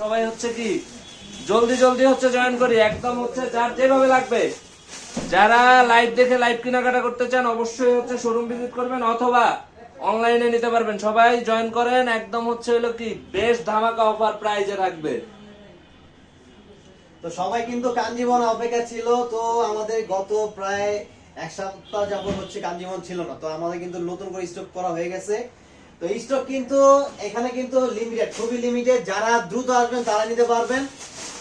সবাই হচ্ছে কি, জলদি জলদি হচ্ছে জয়েন করি। একদম হচ্ছে যার যেভাবে লাগবে। যারা লাইভ দেখে লাইভ কেনাকাটা করতে চান, অবশ্যই হচ্ছে শোরুম ভিজিট করবেন অথবা অনলাইনে নিতে পারবেন। সবাই জয়েন করেন, একদম হচ্ছে হলো কি, বেশ ধামাকা অফার প্রাইজে থাকবে। তো সবাই কিন্তু কাঞ্জিবন অপেক্ষা ছিল, তো আমাদের গত প্রায় এক সপ্তাহ যাবত হচ্ছে কাঞ্জিবন ছিল না। তো আমাদের কিন্তু নতুন করে স্টক করা হয়ে গেছে। তো স্টক কিন্তু এখানে কিন্তু লিমিটেড খুবই লিমিটেড যারা দ্রুত আসবেন, তারা নিতে পারবেন।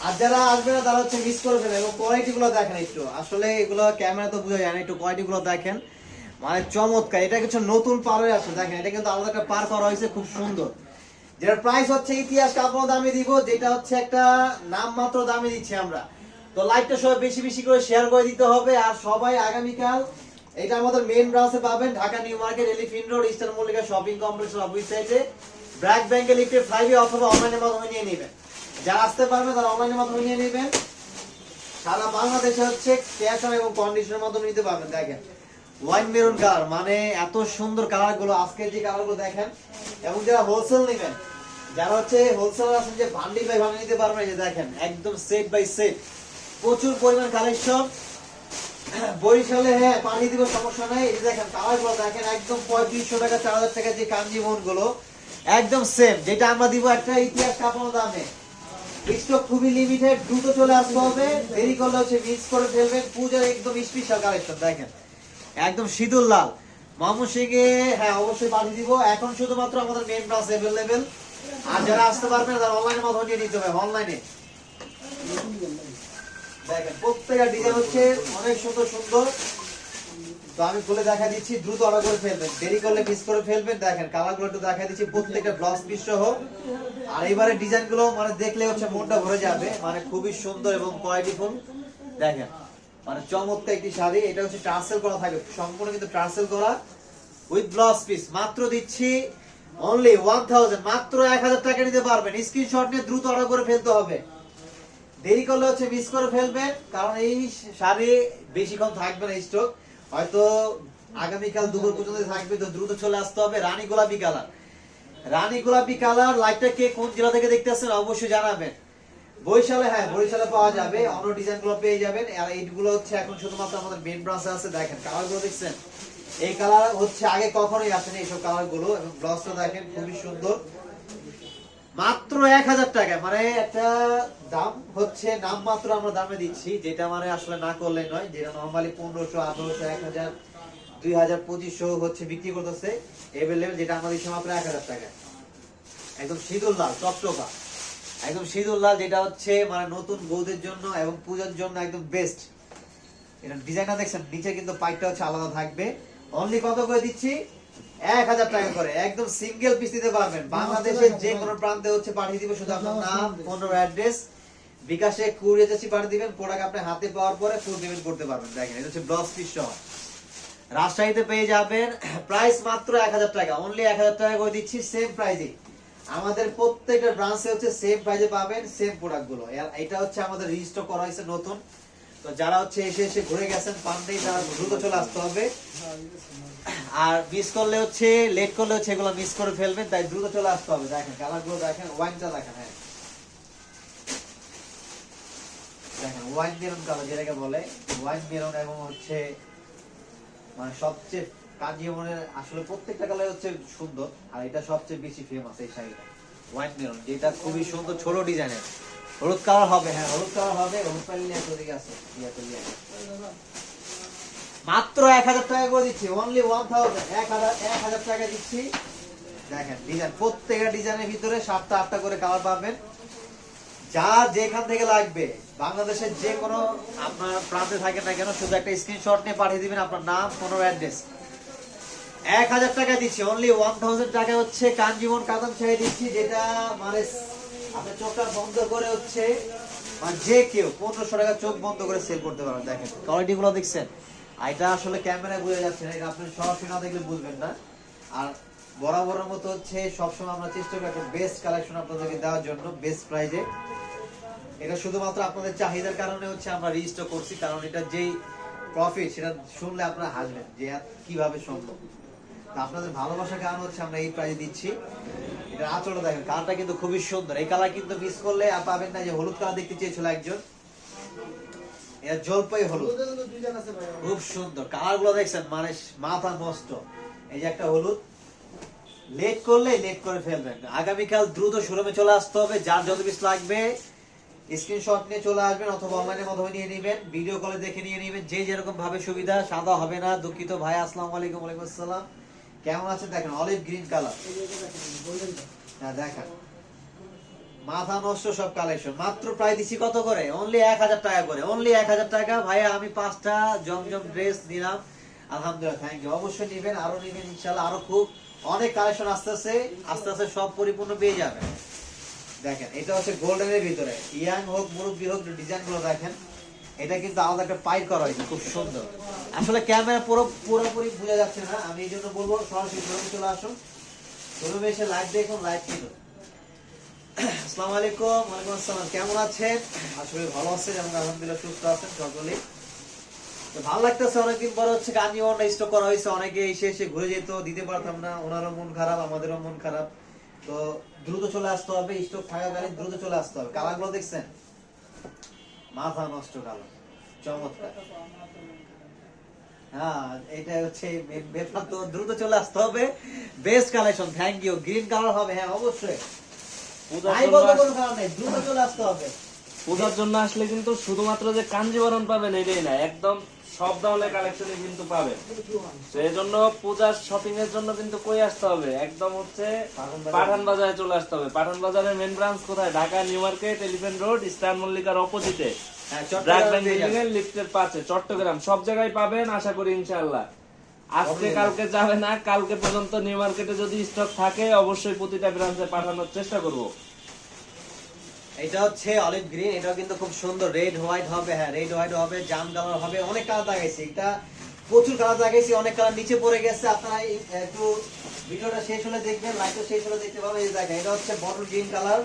আর যারা আসবে না, তারা হচ্ছে মিস করে ফেলে এবং কোয়ালিটি গুলো দেখেন একটু। আসলে এগুলো ক্যামেরা তো বোঝা যায় না, একটু কোয়ালিটি গুলো দেখেন। মানে চমৎকার। এটা কিছু নতুন পার হয়ে আসছে দেখেন। এটা কিন্তু আলাদা একটা পার করা হয়েছে, খুব সুন্দর। যেটার প্রাইস হচ্ছে ইতিহাস কাপড় দামে দিব, যেটা হচ্ছে একটা নাম মাত্র দামে দিচ্ছি আমরা। তো লাইভটা সবাই বেশি বেশি করে শেয়ার করে দিতে হবে। আর সবাই আগামীকাল এটা আমাদের মেইন ব্রাঞ্চে পাবেন, Dhaka new market elephant road eastern Mallika shopping কমপ্লেক্সের অফিস সাইডে ব্র্যাক ব্যাংকে লিফটে ফ্লাইভে অথবা অনলাইনের মাধ্যমে নিয়ে নেবেন। যারা আসতে পারবে তারা অনলাইনের মাধ্যমে নিয়ে নেবেন। সারা বাংলাদেশে হচ্ছে ক্যাশ অন এবং কন্ডিশনের মাধ্যমে নিতে পারবেন, দেখেন। ওয়াইন মেরুন কালার মানে এত সুন্দর কালারগুলো আজকে যে কালারগুলো দেখেন। এবং যারা হোলসেল নেবেন, যারা হচ্ছে হোলসেল আছেন যে ভান্ডি বাই ভান্ডি নিতে পারবেন, এই যে দেখেন, একদম সেট বাই সেট প্রচুর পরিমাণ কালেকশন বরিশালে হ্যাঁ পানি দিব সমস্যা নাই। এই দেখেন কালারগুলো দেখেন, একদম পঁয়ত্রিশশো টাকা, চার হাজার টাকা যে কাঞ্জিবনগুলো একদম সেম যেটা আমরা দিব একটা ইতিহাস কাপানো দামে। স্টক খুবই লিমিটেড দ্রুত চলে আসতে হবে। দেরি করলে হচ্ছে মিস করে ফেলবেন। পূজার একদম স্পেশাল কালেকশন দেখেন। একদম শীতল লাল। মামু সিংহে হ্যাঁ অবশ্যই পাঠিয়ে দিব। এখন শুধুমাত্র আমাদের মেন ব্রাঞ্চ অ্যাভেলেবেল আর যারা আসতে পারবেন, তারা অনলাইনের মাধ্যমে নিয়ে নিতে হবে অনলাইনে দেখেন ডিজাইন হচ্ছে অনেক সুন্দর সুন্দর। তো আমি দেখা দিচ্ছি, দ্রুত করে ফেলবেন। দেরি করলে মিস করে ফেলবেন। দেখেন দেখা দিচ্ছি পিস আর মানে দেখলে মনটা ভরে যাবে। মানে খুবই সুন্দর এবং দেখেন মানে একটি শাড়ি। এটা হচ্ছে করা সম্পূর্ণ কিন্তু ট্রান্সেল করা উইথ পিস মাত্র দিচ্ছি অনলি ওয়ান মাত্র এক হাজার টাকা নিতে পারবেন। স্ক্রিনশট নিয়ে দ্রুত অর্ডার করে ফেলতে হবে। দেরি করলে হচ্ছে মিস করে ফেলবেন কারণ এই শাড়ি বেশিক্ষণ থাকবে না স্টক হয়তো আগামীকাল দুপুর পর্যন্ত থাকবে, তো দ্রুত চলে আসতে হবে। রানী গোলাপি কালার। রানী গোলাপি কালার লাইটটা কে কোন জেলা থেকে দেখতে আসছেন অবশ্যই জানাবেন। বরিশালে হ্যাঁ বরিশালে পাওয়া যাবে। অন্য ডিজাইনগুলো পেয়ে যাবেন। আর এইগুলো হচ্ছে এখন শুধুমাত্র আমাদের মেন ব্রাঞ্চে আছে। দেখেন কালারগুলো দেখছেন? এই কালার হচ্ছে আগে কখনোই আসেনি এইসব কালারগুলো এবং ব্লাউজটা দেখেন, খুবই সুন্দর। মাত্র এক হাজার টাকা। মানে একটা দাম হচ্ছে নাম মাত্র আমরা দামে দিচ্ছি, যেটা মানে আসলে না করলে নয়, যেটা নর্মালি পনেরোশো, আঠারোশো, এক হাজার, দুই হাজার, পঁচিশশো হচ্ছে বিক্রি করতেছে এভেলেবেল যেটা আমরা দিচ্ছি মাত্র এক হাজার টাকা একদম শীতল লাল, চকচকা। একদম শীতল লাল, যেটা হচ্ছে মানে নতুন বৌদের জন্য এবং পূজার জন্য একদম বেস্ট এটা ডিজাইনটা দেখছেন, নিচে কিন্তু পাইপটা হচ্ছে আলাদা থাকবে। অনলি কত করে দিচ্ছি? এক হাজার টাকা করে। একদম সিঙ্গেল পিস দিতে পারবেন। বাংলাদেশের যে কোনো প্রান্তে হচ্ছে পাঠিয়ে দিবে শুধু আপনার নাম ফোন অ্যাড্রেস বিকাশে কুরিয়ার এজেন্সি পাঠিয়ে দিবেন প্রোডাক্ট আপনি হাতে পাওয়ার পরে ফুল পেমেন্ট করতে পারবেন। দেখেন এটা হচ্ছে ব্লাউজ পিস সহ। রাজশাহীতে পেয়ে যাবেন প্রাইস মাত্র এক হাজার টাকা। অনলি এক হাজার টাকা করে দিচ্ছি সেম প্রাইজে আমাদের প্রত্যেকটা ব্রাঞ্চে হচ্ছে সেম প্রাইজে পাবেন সেম প্রোডাক্টগুলো। এটা হচ্ছে আমাদের রেজিস্টার করা হয়েছে নতুন। তো যারা হচ্ছে এসে এসে ঘুরে গেছেন, পান নেই তারা দ্রুত চলে আসতে হবে। আর মিস করলে হচ্ছে লেট করলে হচ্ছে এগুলো মিস করে ফেলবেন, তাই দ্রুত চলে আসতে হবে। দেখেন কালারগুলো দেখেন, ওয়াইনটা দেখেন হ্যাঁ। দেখেন, ওয়াইন মেরুন কালার যেটাকে বলে, ওয়াইন মেরুন এবং হচ্ছে মানে সবচেয়ে কাঞ্জিবরমের আসলে প্রত্যেকটা কালার হচ্ছে সুন্দর, আর এটা সবচেয়ে বেশি ফেমাস এই শাড়িটা, ওয়াইন মেরুন, যেটা খুবই সুন্দর, ছোট ডিজাইনের হলুদ কালার হবে হ্যাঁ হলুদ কালার হবে, হলুদ পাইলে এত দিকে আছে। মাত্র এক হাজার টাকা করে দিচ্ছি অনলি ওয়ান থাউজেন্ড এক হাজার টাকা দিচ্ছি। দেখেন ডিজাইন প্রত্যেকটা ডিজাইনের ভিতরে সাতটা, আটটা করে কালার পাবেন। যা যেখান থেকে লাগবে, বাংলাদেশের যে কোনো আপনার প্রান্তে থাকেন না কেন, শুধু একটা স্ক্রিনশট নিয়ে পাঠিয়ে দিবেন, আপনার নাম কোনো অ্যাড্রেস এক হাজার টাকা দিচ্ছি অনলি ওয়ান থাউজেন্ড টাকা হচ্ছে কাঞ্জিবন কাতান শাড়ি দিচ্ছি, যেটা মানে আপনার চোখটা বন্ধ করে হচ্ছে যে কেউ চোখ বন্ধ করে সেল করতে দেখেন দেখছেন? এটা আসলে ক্যামেরায় যাচ্ছে না, এটা আপনি না দেখলে বুঝবেন না। আর মতো হচ্ছে সবসময় আমরা চেষ্টা করি বেস্ট কালেকশন আপনাদেরকে দেওয়ার জন্য বেস্ট প্রাইজে এটা শুধুমাত্র আপনাদের চাহিদার কারণে হচ্ছে আমরা রেজিস্টার করছি, কারণ এটা যেই প্রফিট সেটা শুনলে আপনারা হাসবেন যে, কীভাবে সম্ভব। আপনাদের ভালোবাসার কারণ হচ্ছে আমরা এই প্রাইজে দিচ্ছি। এটা আঁচলটা দেখেন কালারটা কিন্তু খুবই সুন্দর। এই কালার কিন্তু মিস করলে পাবেন না যে হলুদ কালার দেখতে চেয়েছিল একজন। জলপাই হলুদ। খুব সুন্দর। কালারগুলো দেখছেন মানে মাথা নষ্ট এই যে একটা হলুদ। লেট করলে লেট করে ফেলবেন। আগামীকাল দ্রুত শোরুমে চলে আসতে হবে। যার যত পিস লাগবে স্ক্রিনশট নিয়ে চলে আসবেন অথবা অনলাইনের মাধ্যমে নিয়ে নেবেন। ভিডিও কলে দেখে নিয়ে নেবেন। যে যেরকম ভাবে সুবিধা, সাদা হবে না। দুঃখিত ভাই, আসসালামু আলাইকুম, ওয়ালাইকুম আসসালাম। কেমন আছে দেখেন? Olive green colour. হ্যাঁ দেখেন। মাথা নষ্ট সব কালেকশন মাত্র প্রায় দিছি কত করে? অনলি এক হাজার টাকা করে। অনলি এক হাজার টাকা। ভাইয়া, আমি পাঁচটা জমজম ড্রেস নিলাম। আলহামদুলিল্লাহ থ্যাংক ইউ অবশ্যই নিবেন, আরও নিবেন ইনশাল্লাহ আরও খুব অনেক কালেকশন আস্তে আস্তে আস্তে আস্তে সব পরিপূর্ণ পেয়ে যাবেন। দেখেন, এটা হচ্ছে গোল্ডেনের ভিতরে। ইয়াং হোক, মুরব্বী হোক ডিজাইনগুলো দেখেন এটা কিন্তু আলাদা একটা পাইর করা হয়েছে, খুব সুন্দর। আসলে ক্যামেরা পুরো পুরোপুরি বোঝা যাচ্ছে না, আমি এই জন্য বলব, সরাসরি শোরুমে চলে আসুন। শোরুমে এসে লাইভ দেখুন লাইভ কিনুন আসসালামু আলাইকুম, ওয়ালাইকুম আসসালাম, কেমন আছেন? আসলে ভালো আছেন, এবং আলহামদুলিল্লাহ সুস্থ আছেন সকলেই ভালো লাগতেছে, অনেকদিন পর হচ্ছে গানি ওনা স্টক করা হয়েছে, অনেকে এসে এসে ঘুরে যেত, দিতে পারতাম না, ওনারও মন খারাপ, আমাদেরও মন খারাপ। তো দ্রুত চলে আসতে হবে স্টক থাকাকালীন দ্রুত চলে আসতে হবে। কালারগুলো দেখছেন? মাথা নষ্ট কালার চমৎকার। হ্যাঁ এটা হচ্ছে ব্যাপার তো দ্রুত চলে আসতে হবে। Best collection thank you green colour হবে হ্যাঁ অবশ্যই। দ্রুত চলে আসতে হবে। পূজার জন্য আসলে কিন্তু শুধুমাত্র যে কাঞ্জিবরণ পাবেন এটাই না একদম সব ধরনের কালেকশনই কিন্তু পাবেন। তো এই জন্য পূজার শপিং এর জন্য কিন্তু কই আসতে হবে? একদম হচ্ছে পাঠান বাজারে চলে আসতে হবে। পাঠান বাজারের মেন ব্রাঞ্চ কোথায়? Dhaka new market elephant road star মল্লিকার অপোজিটে হ্যাঁ লিফটের পাশে চট্টগ্রাম। সব জায়গায় পাবেন আশা করি ইনশাআল্লাহ। আজকে কালকে যাবে না কালকে পর্যন্ত নিউ মার্কেটে যদি স্টক থাকে অবশ্যই প্রতিটা ব্রাঞ্চে পাঠানোর চেষ্টা করব। এটা হচ্ছে অলিভ গ্রিন এটাও কিন্তু খুব সুন্দর। রেড হোয়াইট হবে হ্যাঁ রেড হোয়াইট হবে, জাম কালার হবে, অনেক কালার লাগাইছি এটা প্রচুর কালার লাগাইছি অনেক কালার নিচে পড়ে গেছে। আপনারা একটু ভিডিওটা শেষ হলে দেখবেন লাইটটা শেষ হলে দেখতে পাবেন। এই দেখেন, এটা হচ্ছে বটল গ্রিন কালার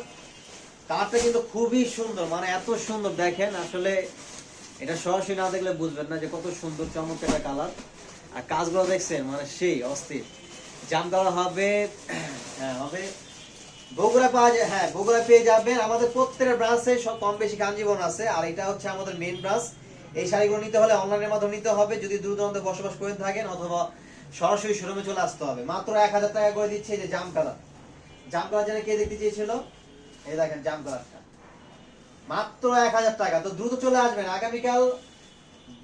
কালারটা কিন্তু খুবই সুন্দর মানে এত সুন্দর দেখেন। আসলে এটা সরাসরি না দেখলে বুঝবেন না যে কত সুন্দর, চমৎকার কালার আর কাজগুলো দেখছেন মানে সেই অস্থির। জাম কালার হবে হ্যাঁ হবে বগুড়া পাওয়া যায় হ্যাঁ বগুড়া পেয়ে যাবেন। আমাদের প্রত্যেকটা ব্রাঞ্চে সব কম বেশি কাঞ্জিবরম আছে, আর এটা হচ্ছে আমাদের মেন ব্রাঞ্চ এই শাড়িগুলো নিতে হলে অনলাইনের মাধ্যমে নিতে হবে, যদি দূর দূরান্তে বসবাস করে থাকেন অথবা সরাসরি শোরুমে চলে আসতে হবে। মাত্র এক হাজার টাকা করে দিচ্ছে যে জাম কালার জাম কালার যেন কে দেখতে চেয়েছিল? এই দেখেন জাম কালারটা মাত্র এক হাজার টাকা। তো দ্রুত চলে আসবেন। আগামীকাল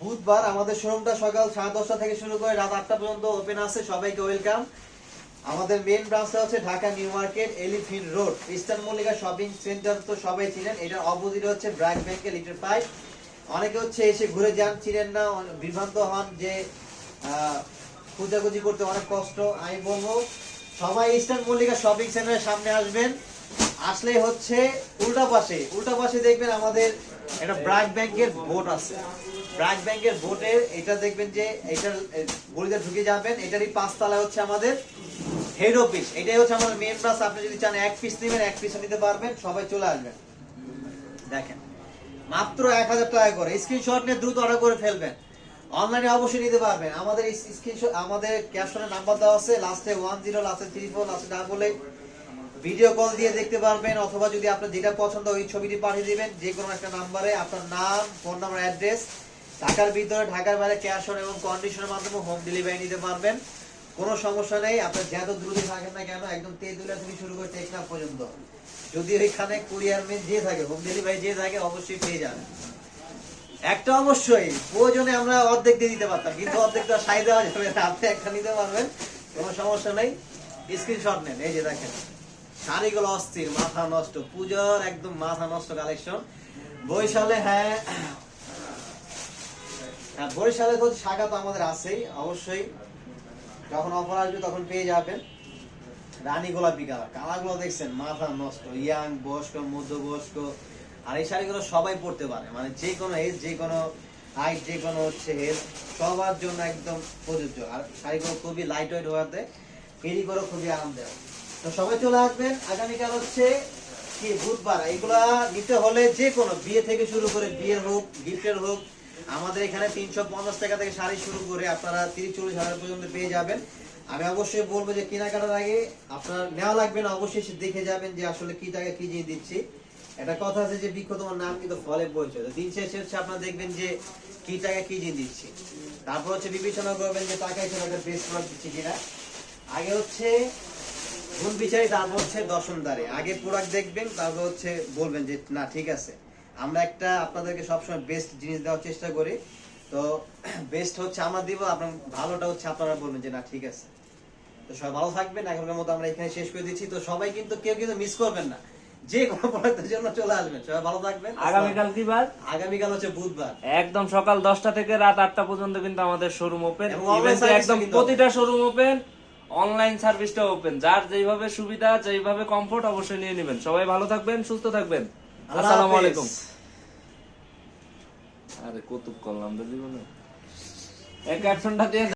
বুধবার আমাদের শোরুমটা সকাল সাড়ে দশটা থেকে শুরু করে রাত আটটা পর্যন্ত ওপেন আছে। সবাইকে ওয়েলকাম আমাদের মেইন ব্রাঞ্চটা হচ্ছে Dhaka new market, elephant road, eastern Mallika shopping centre তো সবাই চিনেন। এটার অপোজিট হচ্ছে ব্র্যাক ব্যাংকের লিটার ফাইভ অনেকে হচ্ছে এসে ঘুরে যান, চিনেন না বিভ্রান্ত হন যে খোঁজাখুঁজি করতে অনেক কষ্ট। আমি বলব, সবাই ইস্টার্ন মল্লিকা শপিং সেন্টারের সামনে আসবেন। আসলে হচ্ছে উল্টা পাশে উল্টা পাশে দেখবেন আমাদের একটা ব্র্যাক ব্যাংকের বোট আছে। ব্র্যাক ব্যাংকের বোটের এটা দেখবেন যে, এটার গলিতে ঢুকে যাবেন। এটারই পাঁচতলায় হচ্ছে আমাদের হেড অফিস এটাই হচ্ছে আমাদের মেন ব্রাঞ্চ আপনি যদি চান এক পিস নেবেন, এক পিস নিতে পারবেন, সবাই চলে আসবেন। দেখেন, মাত্র এক হাজার টাকা করে স্ক্রিনশট নিয়ে দ্রুত অর্ডার করে ফেলবেন। অনলাইনে অবশ্যই নিতে পারবেন। আমাদের স্ক্রিনশট আমাদের ক্যাপশনের নাম্বার দেওয়া আছে লাস্টে ওয়ান জিরো লাস্টে থ্রি ফোর লাস্টে ডাবল এইট ভিডিও কল দিয়ে দেখতে পারবেন, অথবা যদি আপনার যেটা পছন্দ ওই ছবিটি পাঠিয়ে দিবেন যে কোনো একটা নাম্বারে আপনার নাম ফোন নাম্বার অ্যাড্রেস ঢাকার ভিতরে, ঢাকার বাইরে ক্যাশ অন এবং কন্ডিশনের মাধ্যমে হোম ডেলিভারি নিতে পারবেন। কোনো সমস্যা নেই আপনার যত দ্রুত থাকেন না কেন, একদম তেঁতুলিয়া থেকে শুরু করে টেকনাফ পর্যন্ত। যদি ওইখানে কুরিয়ার মেন যে থাকে, হোম ডেলিভারি যে থাকে, অবশ্যই পেয়ে যাবেন। একটা অবশ্যই, প্রয়োজনে আমরা অর্ধেক দিয়ে দিতে পারতাম, কিন্তু অর্ধেক তো সাই দেওয়া যাবে না, আপনি একটা নিতে পারবেন, কোনো সমস্যা নেই। স্ক্রিনশট নেন, এই যে দেখেন, শাড়িগুলো অস্থির, মাথা নষ্ট, পুজোর একদম মাথা নষ্ট কালেকশন। বরিশালে হ্যাঁ হ্যাঁ বরিশালে তো শাখা তো আমাদের আছেই, অবশ্যই। যখন অফার আসবে তখন পেয়ে যাবেন রানী গোলাপি কালার। কালারগুলো দেখছেন, মাথা নষ্ট, ইয়াং, বয়স্ক, মধ্যবয়স্ক। আর এই শাড়িগুলো সবাই পরতে পারে। মানে যে কোনো এজ যে কোনো হাইট যে কোনো হচ্ছে এজ সবার জন্য একদম প্রযোজ্য। আর শাড়িগুলো খুবই লাইট ওয়েট হওয়াতে ক্যারি করে খুবই আরামদায়ক। তো সবাই চলে আসবেন। আগামীকাল হচ্ছে কি? বুধবার। এগুলা নিতে হলে যে কোনো বিয়ে থেকে শুরু করে বিয়ের হোক গিফটের হোক আমাদের এখানে তিনশো পঞ্চাশ টাকা থেকে শাড়ি শুরু করে আপনারা তিরিশ চল্লিশ হাজার পর্যন্ত পেয়ে যাবেন। আমি অবশ্যই বলব যে কেনাকাটার আগে আপনার নেওয়া লাগবে না, অবশ্যই দেখে যাবেন যে আসলে কি টাকা, কি জিনিস দিচ্ছি। একটা কথা আছে যে বৃক্ষ তোমার নাম কিন্তু ফলে তো দিন শেষে হচ্ছে আপনার দেখবেন যে কি টাকা, কি জিনিস দিচ্ছি। তারপর হচ্ছে বিবেচনা করবেন যে টাকা হিসেবে একটা বেস্ট প্রোডাক্ট দিচ্ছি কিনা। আগে হচ্ছে গুণ বিচারি, তারপর হচ্ছে দর্শনদারে। আগে প্রোডাক্ট দেখবেন, তারপর হচ্ছে বলবেন যে না, ঠিক আছে। আমরা একটা আপনাদেরকে সবসময় বেস্ট জিনিস দেওয়ার চেষ্টা করি। তো বেস্ট হচ্ছে আমরা দিব আপনার ভালোটা হচ্ছে আপনারা বলবেন যে না ঠিক আছে। তো সবাই ভালো থাকবেন এখনকার মতো আমরা এখানে শেষ করে দিচ্ছি। তো সবাই কিন্তু কেউ কিন্তু মিস করবেন না। যে কোনো প্রোডাক্টের জন্য চলে আসবেন। সবাই ভালো থাকবেন। আগামীকাল কি বার? আগামীকাল হচ্ছে বুধবার। একদম সকাল দশটা থেকে রাত আটটা পর্যন্ত কিন্তু আমাদের শোরুম ওপেন একদম প্রতিটা শোরুম ওপেন অনলাইন সার্ভিসটা ওপেন যার যেইভাবে সুবিধা যেইভাবে কমফোর্ট অবশ্যই নিয়ে নেবেন। সবাই ভালো থাকবেন সুস্থ থাকবেন। আসসালামু আলাইকুম। আরে কৌতুক করলাম তো জীবনে। এই ক্যাপশনটা দিয়ে